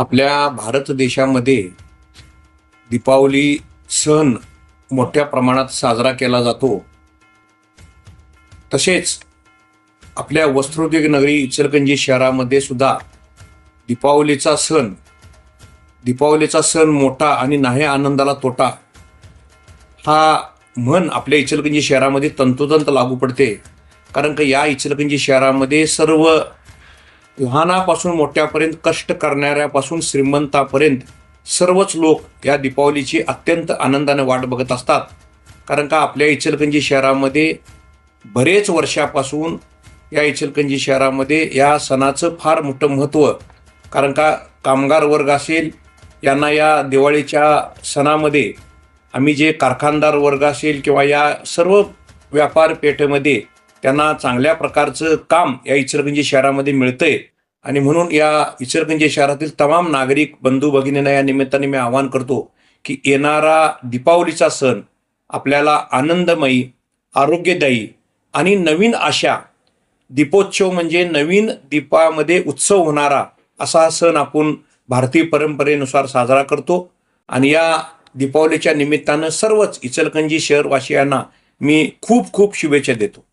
आपल्या भारत देशामध्ये दीपावली सण मोठ्या प्रमाणात साजरा केला जातो. तसेच आपल्या वस्त्रोद्योग नगरी इचलकंजी शहरामध्ये सुद्धा दीपावलीचा सण दीपावलीचा सण मोठा आणि नाही आनंदाला तोटा हा म्हण आपल्या इचलकंजी शहरामध्ये तंतोतंत लागू पडते. कारण का या इचलकंजी शहरामध्ये सर्व लहानापासून मोठ्यापर्यंत कष्ट करणाऱ्यापासून श्रीमंतापर्यंत सर्वच लोक या दीपावलीची अत्यंत आनंदाने वाट बघत असतात. कारण का आपल्या इचलकंजी शहरामध्ये बरेच वर्षापासून या इचलकंजी शहरामध्ये या सणाचं फार मोठं महत्त्व कारण का कामगार वर्ग असेल यांना या दिवाळीच्या सणामध्ये आम्ही जे कारखानदार वर्ग असेल किंवा या सर्व व्यापार पेठेमध्ये त्यांना चांगल्या प्रकारचं काम या इचलकरंजी शहरामध्ये मिळतंय. आणि म्हणून या इचलकरंजी शहरातील तमाम नागरिक बंधू भगिनींना या निमित्ताने मी आवाहन करतो की येणारा दीपावलीचा सण आपल्याला आनंदमयी आरोग्यदायी आणि नवीन आशा दीपोत्सव म्हणजे नवीन दीपामध्ये उत्सव होणारा असा सण आपण भारतीय परंपरेनुसार साजरा करतो. आणि या दीपावलीच्या निमित्तानं सर्वच इचलकंजी शहरवासियांना मी खूप खूप शुभेच्छा देतो.